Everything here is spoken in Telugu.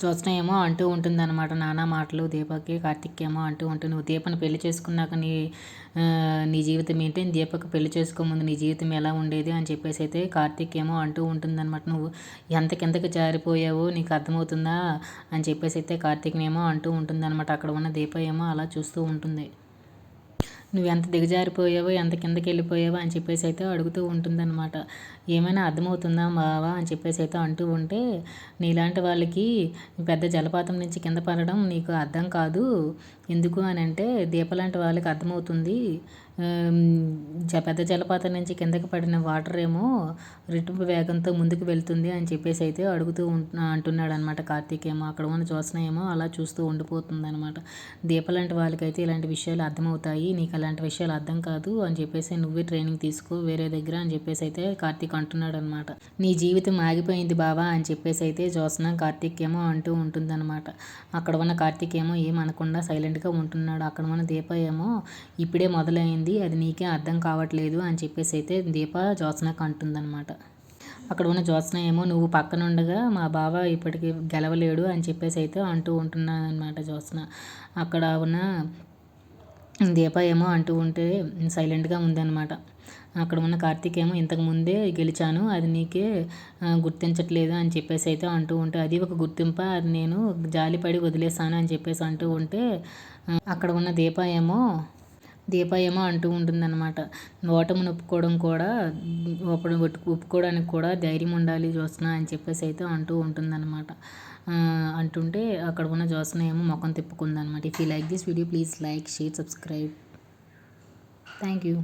జ్యోత్స్న ఏమో అంటూ ఉంటుంది అనమాట నానా మాటలు దీపకి కార్తిక్ ఏమో అంటూ ఉంటుంది నువ్వు దీపని పెళ్ళి చేసుకున్నాక నీ నీ జీవితం ఏంటి? దీపక్ పెళ్ళి చేసుకోముందు నీ జీవితం ఎలా ఉండేది? అని చెప్పేసి అయితే కార్తిక్ ఏమో అంటూ ఉంటుంది అనమాట నువ్వు కిందకి జారిపోయావో నీకు అర్థమవుతుందా? అని చెప్పేసి అయితే కార్తిక్నేమో అంటూ ఉంటుంది అనమాట అక్కడ ఉన్న దీప ఏమో అలా చూస్తూ ఉంటుంది. నువ్వు ఎంత దిగజారిపోయావో ఎంత కిందకి వెళ్ళిపోయావో అని చెప్పేసి అయితే అడుగుతూ ఉంటుందన్నమాట. ఏమైనా అర్థమవుతుందా బావా అని చెప్పేసి అయితే అంటూ ఉంటే నీలాంటి వాళ్ళకి పెద్ద జలపాతం నుంచి కింద పడడం నీకు అర్థం కాదు. ఎందుకు అని అంటే దీపలాంటి వాళ్ళకి అర్థమవుతుంది. జ- పెద్ద జలపాతం నుంచి కిందకి పడిన వాటర్ ఏమో రిటుపు వేగంతో ముందుకు వెళ్తుంది అని చెప్పేసి అయితే అడుగుతూ ఉంటు అంటున్నాడు అనమాట కార్తీక్ ఏమో. అక్కడ ఉన్న జ్యోత్స్న ఏమో అలా చూస్తూ ఉండిపోతుంది అనమాట దీపలాంటి వాళ్ళకైతే ఇలాంటి విషయాలు అర్థమవుతాయి. నీకు అలాంటి విషయాలు అర్థం కాదు అని చెప్పేసి నువ్వే ట్రైనింగ్ తీసుకో వేరే దగ్గర అని చెప్పేసి అయితే కార్తీక్ అంటున్నాడు అనమాట నీ జీవితం ఆగిపోయింది బావా అని చెప్పేసి అయితే జ్యోత్స్న కార్తీక్ ఏమో అంటూ ఉంటుందన్నమాట అక్కడ ఉన్న కార్తీక్ ఏమో ఏం అనకుండా సైలెంట్గా ఉంటున్నాడు. అక్కడ ఉన్న దీప ఏమో ఇప్పుడే మొదలైంది అది నీకే అర్థం కావట్లేదు అని చెప్పేసి అయితే దీప జ్యోత్స్నకు అంటుందన్నమాట అక్కడ ఉన్న జ్యోత్స్న ఏమో నువ్వు పక్కన ఉండగా మా బావ ఇప్పటికి గెలవలేడు అని చెప్పేసి అయితే అంటూ ఉంటున్నాను అనమాట జ్యోత్స్న. అక్కడ ఉన్న దీప ఏమో అంటూ ఉంటే సైలెంట్గా ఉందన్నమాట. అక్కడ ఉన్న కార్తీక్ ఏమో ఇంతకు ముందే గెలిచాను అది నీకే గుర్తించట్లేదు అని చెప్పేసి అయితే అంటూ ఉంటే అది ఒక గుర్తింప అది నేను జాలిపడి వదిలేసాను అని చెప్పేసి అంటూ ఉంటే అక్కడ ఉన్న దీప ఏమో దీప ఏమో అంటూ ఉంటుందన్నమాట. ఓటమి నొప్పుకోవడం కూడా ఒప్పుడు ఒప్పుకోవడానికి కూడా ధైర్యం ఉండాలి జ్యోత్స్న అని చెప్పేసి అయితే అంటూ ఉంటుందన్నమాట. ఆ, అంటుంటే అక్కడ ఉన్న జ్యోత్స్న ఏమో ముఖం తిప్పుకుందనమాట if you like this video please like share subscribe thank you